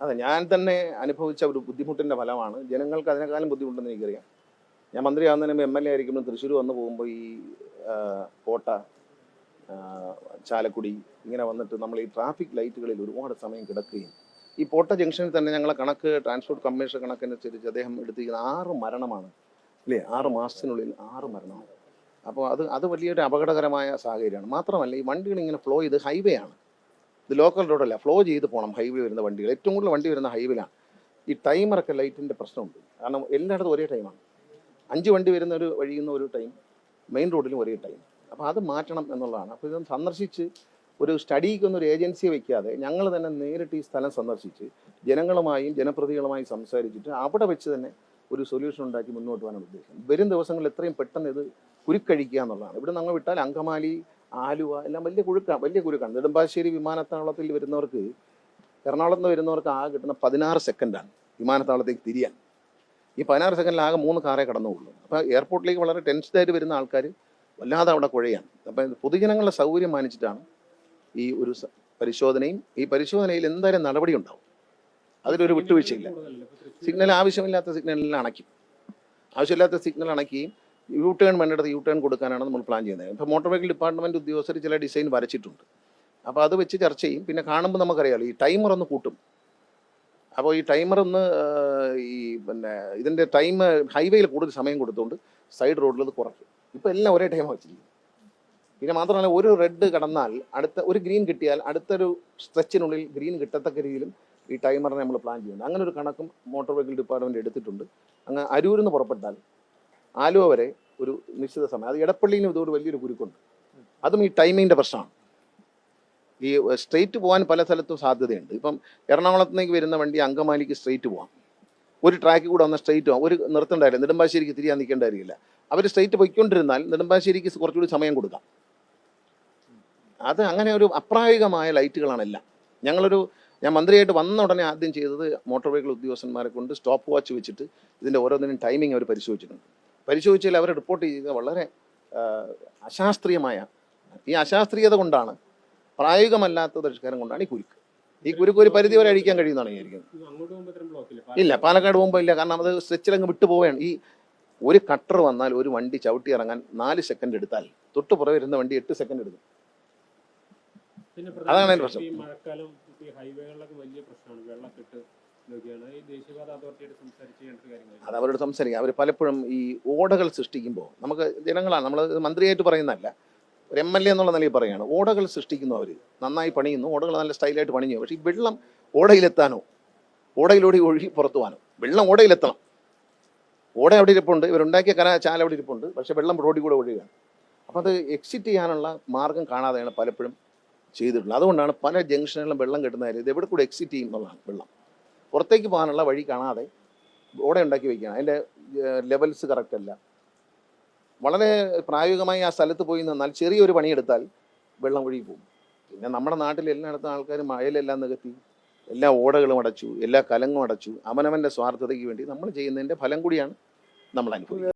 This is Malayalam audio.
അതെ ഞാൻ തന്നെ അനുഭവിച്ച ഒരു ബുദ്ധിമുട്ടിന്റെ ഫലമാണ്. ജനങ്ങൾക്ക് അതിനേക്കാളും ബുദ്ധിമുട്ടെന്ന് എനിക്കറിയാം. ഞാൻ മന്ത്രിയാവുന്നതിന് മുമ്പ് എം എൽ എ ആയിരിക്കുമ്പോൾ തൃശ്ശൂർ വന്ന് പോകുമ്പോൾ ഈ കോട്ട ചാലക്കുടി ഇങ്ങനെ വന്നിട്ട് നമ്മൾ ഈ ട്രാഫിക് ലൈറ്റുകളിൽ ഒരുപാട് സമയം കിടക്കുകയും ഈ പോട്ട ജംഗ്ഷനിൽ തന്നെ ഞങ്ങളെ കണക്ക് ട്രാൻസ്പോർട്ട് കമ്മീഷൻ കണക്കനുസരിച്ച് അദ്ദേഹം എടുത്തിരിക്കുന്ന ആറ് മരണമാണ്. അല്ലേ ആറ് മാസത്തിനുള്ളിൽ ആറ് മരണമാണ്. അപ്പോൾ അത് അത് വലിയൊരു അപകടകരമായ സാഹചര്യമാണ്. മാത്രമല്ല ഈ വണ്ടികൾ ഇങ്ങനെ ഫ്ലോ ചെയ്ത് ഹൈവേ ആണ്. ഇത് ലോക്കൽ റോഡല്ല ഫ്ലോ ചെയ്ത് പോകണം ഹൈവേ വരുന്ന വണ്ടികൾ. ഏറ്റവും കൂടുതൽ വണ്ടി വരുന്ന ഹൈവേയിലാണ് ഈ ടൈമറൊക്കെ ലൈറ്റിന്റെ പ്രശ്നമുണ്ട്. കാരണം എല്ലായിടത്തും ഒരേ ടൈമാണ് അഞ്ച് വണ്ടി വരുന്ന ഒരു വഴിയുന്ന ഒരു ടൈം മെയിൻ റോഡിലും ഒരേ ടൈം അപ്പോൾ അത് മാറ്റണം എന്നുള്ളതാണ്. അപ്പോൾ ഇതൊന്ന് സന്ദർശിച്ച് ഒരു സ്റ്റഡിക്കൊന്നും ഒരു ഏജൻസിയെ വയ്ക്കാതെ ഞങ്ങൾ തന്നെ നേരിട്ട് ഈ സ്ഥലം സന്ദർശിച്ച് ജനങ്ങളുമായും ജനപ്രതികളുമായും സംസാരിച്ചിട്ട് അവിടെ വെച്ച് തന്നെ ഒരു സൊല്യൂഷൻ ഉണ്ടാക്കി മുന്നോട്ട് പോകാനാണ് ഉദ്ദേശം. വരും ദിവസങ്ങളിൽ എത്രയും പെട്ടെന്ന് ഇത് കുരുക്കഴിക്കുക എന്നുള്ളതാണ്. ഇവിടെ നമ്മൾ വിട്ടാൽ അങ്കമാലി ആലുവ എല്ലാം വലിയ കുഴുക്കാണ് വലിയ കുരുക്കാണ്. നെടുമ്പാശ്ശേരി വിമാനത്താവളത്തിൽ വരുന്നവർക്ക് എറണാകുളത്ത് നിന്ന് വരുന്നവർക്ക് ആകെ കിട്ടുന്ന പതിനാറ് സെക്കൻഡാണ് വിമാനത്താവളത്തേക്ക് തിരിയാൻ. ഈ പതിനാറ് സെക്കൻഡിൽ ആകെ മൂന്ന് കാറേ കടന്നുള്ളൂ. അപ്പോൾ എയർപോർട്ടിലേക്ക് വളരെ ടെൻസ്ഡ് ആയിട്ട് വരുന്ന ആൾക്കാർ വല്ലാതെ അവിടെ കുഴയാണ്. അപ്പം പൊതുജനങ്ങളുടെ സൗകര്യം മാനിച്ചിട്ടാണ് ഈ ഒരു പരിശോധനയും ഈ പരിശോധനയിൽ എന്തായാലും നടപടി ഉണ്ടാവും. അതിലൊരു വിട്ടുവീഴ്ചയില്ല. സിഗ്നൽ ആവശ്യമില്ലാത്ത സിഗ്നലിൽ അണയ്ക്കും. ആവശ്യമില്ലാത്ത സിഗ്നൽ അണയ്ക്കുകയും യു ടേൺ വേണ്ടിടത്ത് യു ടേൺ കൊടുക്കാനാണ് നമ്മൾ പ്ലാൻ ചെയ്യുന്നത്. ഇപ്പോൾ മോട്ടോർ വെഹിക്കിൾ ഡിപ്പാർട്ട്മെന്റ് ഉദ്യോഗസ്ഥർ ചില ഡിസൈൻ വരച്ചിട്ടുണ്ട്. അപ്പോൾ അത് വെച്ച് ചർച്ച ചെയ്യും. പിന്നെ കാണുമ്പോൾ നമുക്കറിയാമല്ലോ ഈ ടൈമർ ഒന്ന് കൂട്ടും. അപ്പോൾ ഈ ടൈമർ ഒന്ന് ഈ പിന്നെ ഇതിന്റെ ടൈം ഹൈവേയിൽ കൂടുതൽ സമയം കൊടുത്തുകൊണ്ട് സൈഡ് റോഡിൽ അത് കുറയ്ക്കും. ഇപ്പോൾ എല്ലാം ഒരേ ടൈം വെച്ചിരിക്കും പിന്നെ മാത്രമല്ല ഒരു റെഡ് കടന്നാൽ അടുത്ത ഒരു ഗ്രീൻ കിട്ടിയാൽ അടുത്തൊരു സ്ട്രെച്ചിനുള്ളിൽ ഗ്രീൻ കിട്ടത്തക്ക രീതിയിലും ഈ ടൈമറിനെ നമ്മൾ പ്ലാൻ ചെയ്യുന്നുണ്ട് അങ്ങനെ ഒരു കണക്കും മോട്ടോർ വെഹിക്കിൾ ഡിപ്പാർട്ട്മെന്റ് എടുത്തിട്ടുണ്ട്. അങ്ങ് അരൂരിൽ നിന്ന് പുറപ്പെട്ടാൽ ആലുവ വരെ ഒരു നിശ്ചിത സമയം. അത് എടപ്പള്ളിയിലും ഇതോട് വലിയൊരു കുരുക്കുണ്ട്. അതും ഈ ടൈമിങ്ങിന്റെ പ്രശ്നമാണ്. ഈ സ്ട്രെയിറ്റ് പോകാൻ പല സ്ഥലത്തും സാധ്യതയുണ്ട്. ഇപ്പം എറണാകുളത്തേക്ക് വരുന്ന വണ്ടി അങ്കമാലിക്ക് സ്ട്രെയിറ്റ് പോകാം ഒരു ട്രാക്കിൽ കൂടെ വന്ന സ്ട്രെയിറ്റ് പോകാം ഒരു നിർത്തണ്ടായില്ല. നെടുമ്പാശ്ശേരിക്ക് തിരിയാൻ നിൽക്കേണ്ടായിരിക്കില്ല അവർ സ്ട്രെയിറ്റ് പോയിക്കൊണ്ടിരുന്നാൽ നെടുമ്പാശ്ശേരിക്ക് കുറച്ചുകൂടി സമയം കൊടുക്കാം. അത് അങ്ങനെ ഒരു അപ്രായോഗികമായ ലൈറ്റുകളാണെല്ലാം ഞങ്ങളൊരു ഞാൻ മന്ത്രിയായിട്ട് വന്ന ഉടനെ ആദ്യം ചെയ്തത് മോട്ടോർ വെഹിക്കിൾ ഉദ്യോഗസ്ഥന്മാരെ കൊണ്ട് സ്റ്റോപ്പ് വാച്ച് വെച്ചിട്ട് ഇതിന്റെ ഓരോന്നിനും ടൈമിംഗ് അവർ പരിശോധിച്ചിട്ടുണ്ട്. പരിശോധിച്ചാൽ അവർ റിപ്പോർട്ട് ചെയ്ത വളരെ അശാസ്ത്രീയമായ ഈ അശാസ്ത്രീയത കൊണ്ടാണ് പ്രായോഗികമല്ലാത്ത പരിഷ്കാരം കൊണ്ടാണ് ഈ കുരുക്ക്. ഈ കുരുക്ക് ഒരു പരിധി വരെ അഴിക്കാൻ കഴിയുന്നതാണ് വിചാരിക്കുന്നത് ഇല്ല? പാലക്കാട് പോകുമ്പോൾ ഇല്ല കാരണം അത് സ്ട്രെച്ചിലങ്ങ് വിട്ടു പോവുകയാണ്. ഈ ഒരു കട്ടർ വന്നാൽ ഒരു വണ്ടി ചവിട്ടി ഇറങ്ങാൻ നാല് സെക്കൻഡ് എടുത്താൽ തൊട്ട് പുറകെ വരുന്ന വണ്ടി എട്ട് സെക്കൻഡ് എടുക്കും. അതാണ് അതിന്റെ പ്രശ്നം. മഴക്കാലം ഹൈവേകളിലൊക്കെ വലിയ പ്രശ്നമാണ്. വെള്ളക്കെട്ട് അത് അവരോട് സംസാരിക്കാം. അവർ പലപ്പോഴും ഈ ഓടകൾ സൃഷ്ടിക്കുമ്പോൾ നമുക്ക് ജനങ്ങളാണ് നമ്മൾ മന്ത്രിയായിട്ട് പറയുന്നതല്ല. ഒരു എം എൽ എ എന്നുള്ള നിലയിൽ പറയുകയാണ് ഓടകൾ സൃഷ്ടിക്കുന്നു അവർ നന്നായി പണിയുന്നു ഓടകൾ നല്ല സ്റ്റൈലായിട്ട് പണിഞ്ഞു. പക്ഷേ ഈ വെള്ളം ഓടയിലെത്താനോ ഓടയിലൂടെ ഒഴുകി പുറത്തു പോകാനോ വെള്ളം ഓടയിലെത്തണം. ഓട അവിടെ ഇരിപ്പുണ്ട് ഇവരുണ്ടാക്കിയ കര ചാല അവിടെ ഇരിപ്പുണ്ട് പക്ഷേ വെള്ളം റോഡിൽ കൂടെ ഒഴുകുകയാണ്. അപ്പോൾ അത് എക്സിറ്റ് ചെയ്യാനുള്ള മാർഗം കാണാതെയാണ് പലപ്പോഴും ചെയ്തിട്ടുള്ളത്. അതുകൊണ്ടാണ് പല ജംഗ്ഷനുകളിലും വെള്ളം കിട്ടുന്ന കാര്യം ഇത് എവിടെ കൂടെ എക്സിറ്റ് ചെയ്യും എന്നുള്ളതാണ് വെള്ളം. പുറത്തേക്ക് പോകാനുള്ള വഴി കാണാതെ ഓടെ ഉണ്ടാക്കി വയ്ക്കുകയാണ് അതിന്റെ ലെവൽസ് കറക്റ്റ് അല്ല. വളരെ പ്രായോഗികമായി ആ സ്ഥലത്ത് പോയി നിന്നാൽ ചെറിയൊരു പണിയെടുത്താൽ വെള്ളം ഒഴുകി പോകും. പിന്നെ നമ്മുടെ നാട്ടിൽ എല്ലായിടത്തും ആൾക്കാർ മഴയിലെല്ലാം നികത്തി എല്ലാ ഓടകളും അടച്ചു എല്ലാ കലങ്ങും അടച്ചു അവനവന്റെ സ്വാർത്ഥതയ്ക്ക് വേണ്ടി നമ്മൾ ചെയ്യുന്നതിന്റെ ഫലം കൂടിയാണ് നമ്മൾ അനുഭവിക്കുന്നത്.